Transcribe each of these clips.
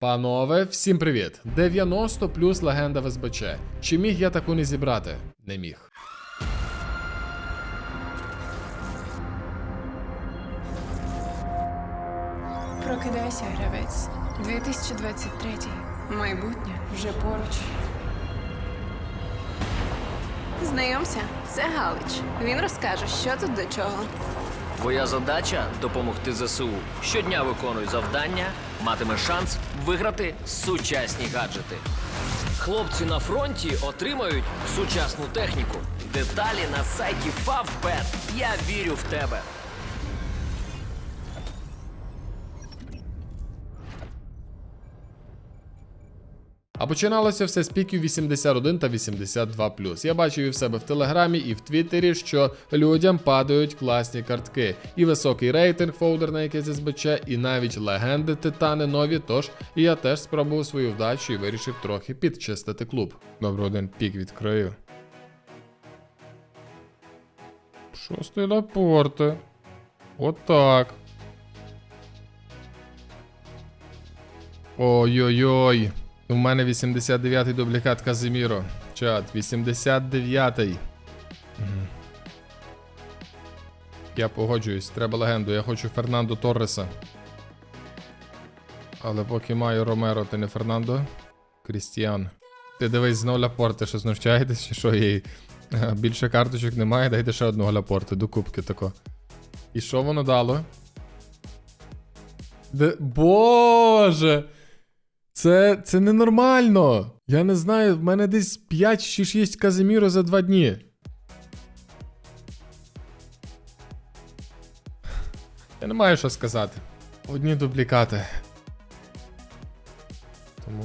Панове, всім привіт! 90 плюс легенда в СБЧ. Чи міг я таку не зібрати? Не міг. Прокидайся, гравець. 2023. Майбутнє вже поруч. Знайомся, це Галич. Він розкаже, що тут до чого. Твоя задача допомогти ЗСУ. Щодня виконуй завдання, матиме шанс виграти сучасні гаджети. Хлопці на фронті отримають сучасну техніку. Деталі на сайті Favbet. Я вірю в тебе. А починалося все з піків 81 та 82 Я бачив і в себе в телеграмі, і в Твіттері, що людям падають класні картки, і високий рейтинг фолдер на якийсь СБЧ, і навіть легенди титани нові. Тож я теж спробував свою вдачу і вирішив трохи підчистити клуб. Добре, один пік відкрию. Шостий лапорти. Отак. Ой-ой-ой. У мене 89-й дублікат Казиміро. Чат, 89-й. Я погоджуюсь, треба легенду. Я хочу Фернандо Торреса. Але поки маю Ромеро, ти не Фернандо. Крістіан. Ти дивись знову Ляпорти, що знущаєтесь, що їй. Більше карточок немає, дайте ще одного Ляпорти до кубки тако. І що воно дало? Де... Боже! Це, це ненормально. Я не знаю, в мене десь 5 чи 6 Казиміро за 2 дні. Я не маю що сказати. Одні дублікати. Тому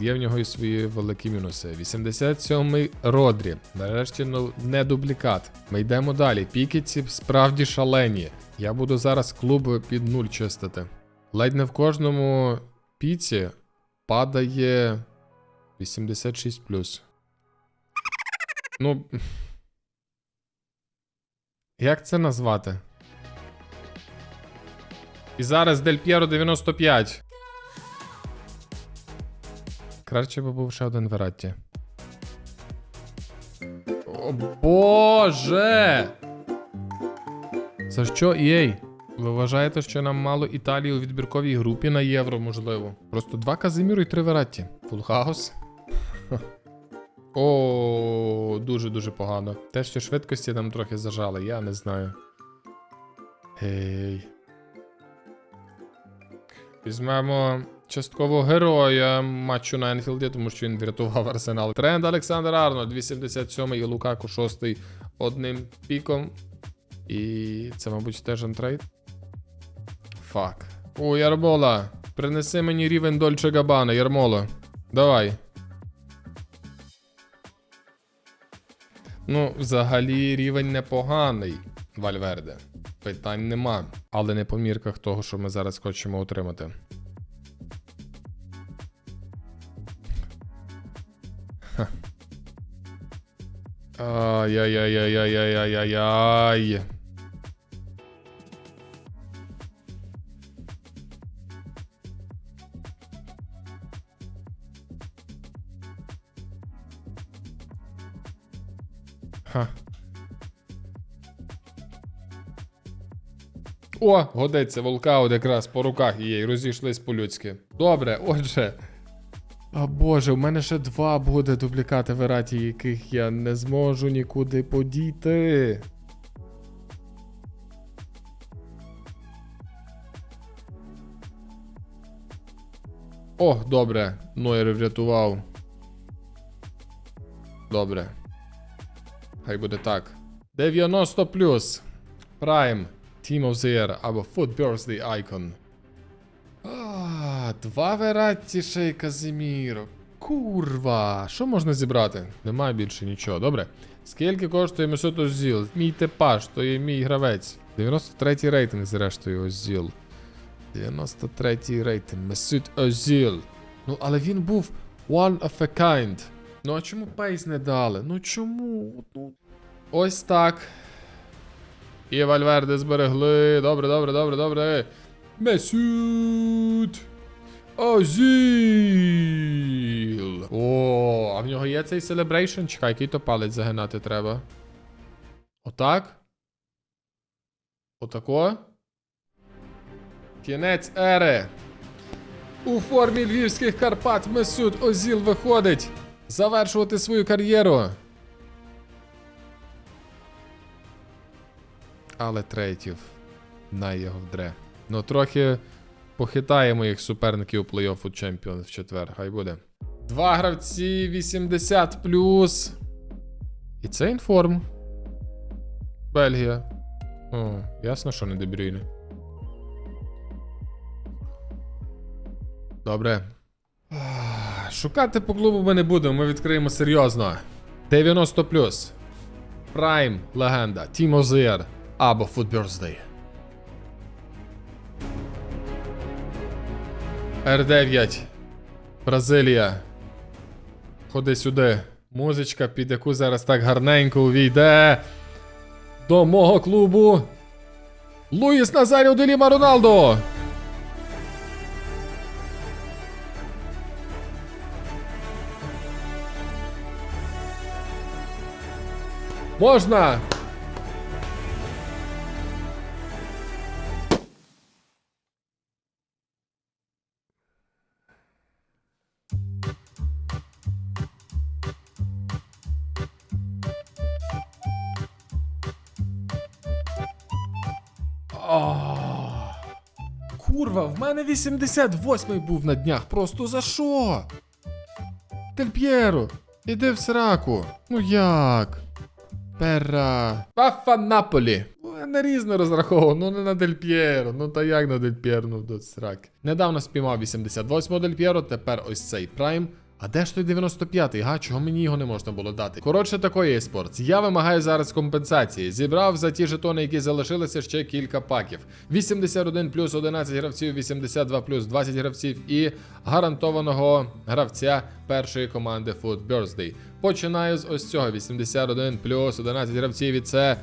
є в нього і свої великі мінуси. 87-й Родрі. Нарешті ну, не дублікат. Ми йдемо далі. Пікетці справді шалені. Я буду зараз клуб під нуль чистити. Ледь не в кожному піці падає 86 Ну. Як це назвати? І зараз Дель П'єро 95. Краще би був ще один Вератті. О Боже! За що EA? Ви вважаєте, що нам мало Італії у відбірковій групі на євро, можливо? Просто два Казиміру і три Вератті. Фулхаус. О, дуже-дуже погано. Те, що швидкості нам трохи зажали, я не знаю. Гей. Візьмемо частково героя матчу на Енфілді, тому що він врятував арсенал. Тренд Олександр Арнольд, 277 і Лукаку 6 одним піком. І це, мабуть, теж антрейд. Фак. О, Ярмола. Принеси мені рівень Дольче Габана, Ярмоло. Давай. Ну, взагалі, рівень непоганий, Вальверде. Питань нема. Але не по мірках того, що ми зараз хочемо отримати. Ай-яй-яй-яй-яй-яй-яй-яй. Ха. О, годиться волкаут якраз по руках її, розійшлись по-людськи. Добре, отже. О боже, у мене ще два буде дублікати в Ераті, яких я не зможу нікуди подіти. О, добре. Нойер врятував. Добре. Хай буде так. 90 плюс. Prime. Team of the Year або Food Birthday Icon. А, два Вератті ще й Казиміро. Курва. Що можна зібрати? Немає більше нічого. Добре. Скільки коштує Месут Озіл? Мій типаж, то є мій гравець. 93-й рейтинг, зрештою, Озіл. 93-й рейтинг. Месут Озіл. Ну, але він був one of a kind. Ну а чому пейс не дали? Ну чому? Ну, ось так. І Вальверде зберегли. Добре, добре, добре, добре. Месют. Озіл! О, а в нього є цей селебрейшн? Чекай, який то палець загинати треба. Отак? Отако? Кінець ери. У формі львівських Карпат Месут Озіл виходить завершувати свою кар'єру. Але третів. На його вдре. Ну, трохи похитаємо їх суперників плей-оффу Champions в четвер. Хай буде. Два гравці 80 І це інформ. Бельгія. О, ясно, що не Дебрюйне. Добре. Шукати по клубу ми не будемо, ми відкриємо серйозно. 90 Prime, легенда, Тімо Зир або Food Birthday. R9. Бразилія. Ходи сюди. Музичка, під яку зараз так гарненько увійде. До мого клубу. Луїс Назаріо Деліма Роналдо. Можна! Курва, в мене 88-й був на днях. Просто за що? Дель П'єро, іди в сраку. Ну як? Пера. Пафа Наполі. Ну, на різно розраховував, ну не на Дель П'єро. Ну та як на Дель П'єро, ну до сраки. Недавно спіймав 88-го Дель П'єро, тепер ось цей Прайм. А де ж той 95-й, га? Чого мені його не можна було дати? Коротше, такої є. Я вимагаю зараз компенсації. Зібрав за ті жетони, які залишилися ще кілька паків. 81 плюс 11 гравців, 82 плюс 20 гравців і гарантованого гравця першої команди Food Birthday. Починаю з ось цього: 81 плюс 11 гравців, і це.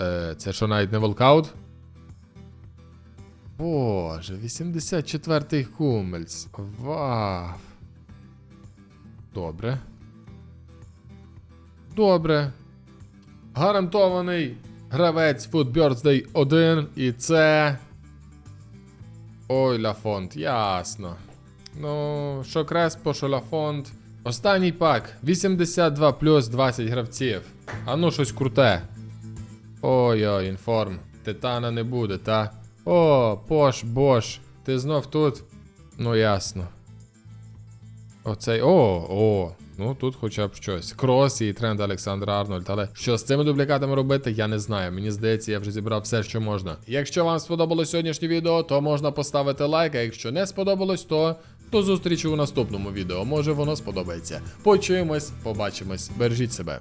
Е, це що навіть не волкаут? Боже, 84-й Хумельс. Вау. Добре. Добре. Гарантований гравець Food Birthday 1 і це. Ой, Лафонт, ясно. Ну, що Креспо, що Лафонт. Останній пак. 82 плюс 20 гравців. А ну щось круте. Ой-ой, інформ. Титана не буде, та? О, пош, бош. Ти знов тут? Ну ясно. Оцей. О, о. Ну тут хоча б щось. Крос і тренд Олександра Арнольд. Але що з цими дублікатами робити, я не знаю. Мені здається, я вже зібрав все, що можна. Якщо вам сподобалось сьогоднішнє відео, то можна поставити лайк. А якщо не сподобалось, то до зустрічі у наступному відео. Може воно сподобається. Почуємось, побачимось. Бережіть себе.